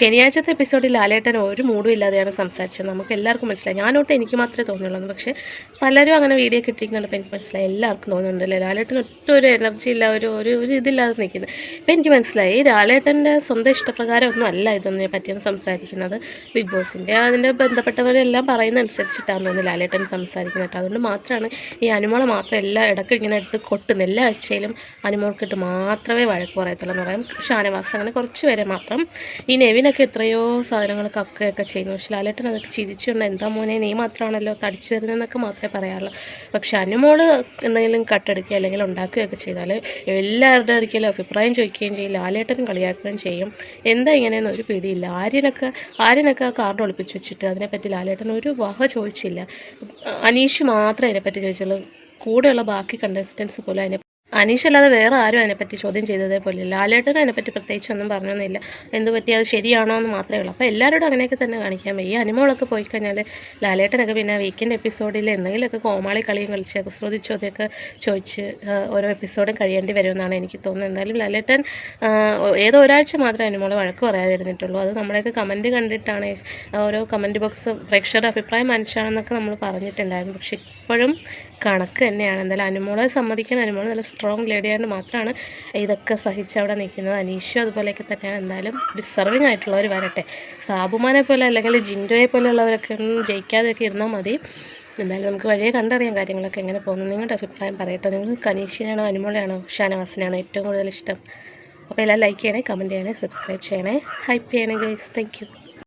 ശനിയാഴ്ചത്തെ എപ്പിസോഡിൽ ലാലേട്ടൻ ഒരു മൂടും ഇല്ലാതെയാണ് സംസാരിച്ചത്. നമുക്ക് എല്ലാവർക്കും മനസ്സിലായി. ഞാനോട്ട് എനിക്ക് മാത്രമേ തോന്നുള്ളൂ. പക്ഷേ പലരും അങ്ങനെ വീഡിയോ കിട്ടിയിരിക്കുന്നുണ്ടപ്പോൾ എനിക്ക് മനസ്സിലായി. എല്ലാവർക്കും തോന്നുന്നുണ്ടല്ലേ ലാലേട്ടൻ ഒട്ടും ഒരു എനർജി ഇല്ല ഒരു ഒരു ഒരു ഇതില്ലാതെ നിൽക്കുന്നത്. അപ്പോൾ എനിക്ക് മനസ്സിലായി. ലാലേട്ടന്റെ സ്വന്തം ഇഷ്ടപ്രകാരം ഒന്നും അല്ല ഇതൊന്നിനെ പറ്റിയാണ് സംസാരിക്കുന്നത് ബിഗ് ബോസിന്റെ അതിന്റെ ബന്ധപ്പെട്ടവരെല്ലാം പറയുന്ന അനുസരിച്ചിട്ടാണ് തോന്നുന്നു ലാലേട്ടൻ സംസാരിക്കുന്നത് കേട്ടോ. അതുകൊണ്ട് മാത്രമാണ് ഈ അനുമോളെ മാത്രം എല്ലാ ഇടയ്ക്ക് ഇങ്ങനെ എടുത്ത് കൊട്ടുന്ന എല്ലാ ആഴ്ചയിലും അനുമോൾക്കിട്ട് മാത്രമേ വഴക്ക് പറയത്തുള്ളൂ എന്ന് പറയാം. ഷാനവാസ് അങ്ങനെ കുറച്ച് പേരെ മാത്രം ഈ നെവിനൊക്കെ എത്രയോ സാധനങ്ങൾ കക്കുകയൊക്കെ ചെയ്യുന്നു പക്ഷെ ലാലേട്ടൻ അതൊക്കെ ചിരിച്ചുകൊണ്ട് എന്താ മോനെ നീ മാത്രമാണല്ലോ തടിച്ചു തരുന്നതെന്നൊക്കെ മാത്രമേ പറയാറുള്ളൂ. പക്ഷെ അനുമോൾ എന്തെങ്കിലും കട്ടെടുക്കുക അല്ലെങ്കിൽ ഉണ്ടാക്കുകയൊക്കെ ചെയ്താൽ എല്ലാവരുടെ ഒരിക്കലും അഭിപ്രായം ചോദിക്കുകയും ചെയ്യും ലാലേട്ടൻ കളിയാക്കുകയും ചെയ്യും. എന്താ ഇങ്ങനെയെന്ന് ഒരു പിടിയില്ല. ആര്യനൊക്കെ ആര്യനൊക്കെ ആ കാർഡ് ഒളിപ്പിച്ച് വെച്ചിട്ട് അതിനെപ്പറ്റി ലാലേട്ടൻ ഒരു വക ചോദിച്ചില്ല. അനീഷ് മാത്രമേ അതിനെപ്പറ്റി ചോദിച്ചുള്ളൂ. കൂടെയുള്ള ബാക്കി കണ്ടസ്റ്റൻസ് പോലും അതിനെ അനീഷ് അല്ലാതെ വേറെ ആരും അതിനെപ്പറ്റി ചോദ്യം ചെയ്തതേ പോലെ ലാലേട്ടൻ അതിനെപ്പറ്റി പ്രത്യേകിച്ച് ഒന്നും പറഞ്ഞൊന്നുമില്ല. എന്ത് പറ്റി അത് ശരിയാണോ എന്ന് മാത്രമേ ഉള്ളൂ. അപ്പോൾ എല്ലാവരോടും അങ്ങനെയൊക്കെ തന്നെ കാണിക്കാൻ വയ്യ അനിമോളൊക്കെ പോയി കഴിഞ്ഞാൽ ലാലേട്ടനൊക്കെ പിന്നെ വീക്കെൻഡ് എപ്പിസോഡിൽ എന്തെങ്കിലുമൊക്കെ കോമാളി കളിയും കളിച്ച് കുസൃതി ചോദ്യമൊക്കെ ചോദിച്ച് ഓരോ എപ്പിസോഡും കഴിയേണ്ടി വരുമെന്നാണ് എനിക്ക് തോന്നുന്നത്. എന്തായാലും ലാലേട്ടൻ ഏതോ ഒരാഴ്ച മാത്രമേ അനിമോളെ വഴക്ക് പറയാതിരുന്നിട്ടുള്ളൂ. അത് നമ്മുടെയൊക്കെ കമന്റ് കണ്ടിട്ടാണ് ഓരോ കമന്റ് ബോക്സ് പ്രേക്ഷകരുടെ അഭിപ്രായം മനസ്സിലാണെന്നൊക്കെ നമ്മൾ പറഞ്ഞിട്ടുണ്ടായിരുന്നു. പക്ഷെ ഇപ്പോഴും കണക്ക് തന്നെയാണ്. എന്തായാലും അനുമോളെ സമ്മതിക്കാൻ അനുമോൾ നല്ല സ്ട്രോങ് ലേഡിയായിട്ട് മാത്രമാണ് ഇതൊക്കെ സഹിച്ച് അവിടെ നിൽക്കുന്നത്. അനീഷ അതുപോലെയൊക്കെ തന്നെയാണ്. എന്തായാലും ഡിസർവിങ് ആയിട്ടുള്ളവർ വരട്ടെ. സാബുമാനെ പോലെ അല്ലെങ്കിൽ ജിൻഡോയെ പോലെയുള്ളവരൊക്കെ ഒന്നും ജയിക്കാതെയൊക്കെ ഇരുന്നാൽ മതി. എന്തായാലും നമുക്ക് വഴിയെ കണ്ടറിയാം കാര്യങ്ങളൊക്കെ എങ്ങനെ പോകുന്നു. നിങ്ങളുടെ അഭിപ്രായം പറയട്ടെ. നിങ്ങൾക്ക് അനീഷിനാണോ അനുമോളെയാണോ ഷാനവാസിനാണോ ഏറ്റവും കൂടുതൽ ഇഷ്ടം? അപ്പോൾ എല്ലാം ലൈക്ക് ചെയ്യണേ കമന്റ് ചെയ്യണേ സബ്സ്ക്രൈബ് ചെയ്യണേ. ഹൈപ്പ് ചെയ്യണേ ഗൈസ് താങ്ക്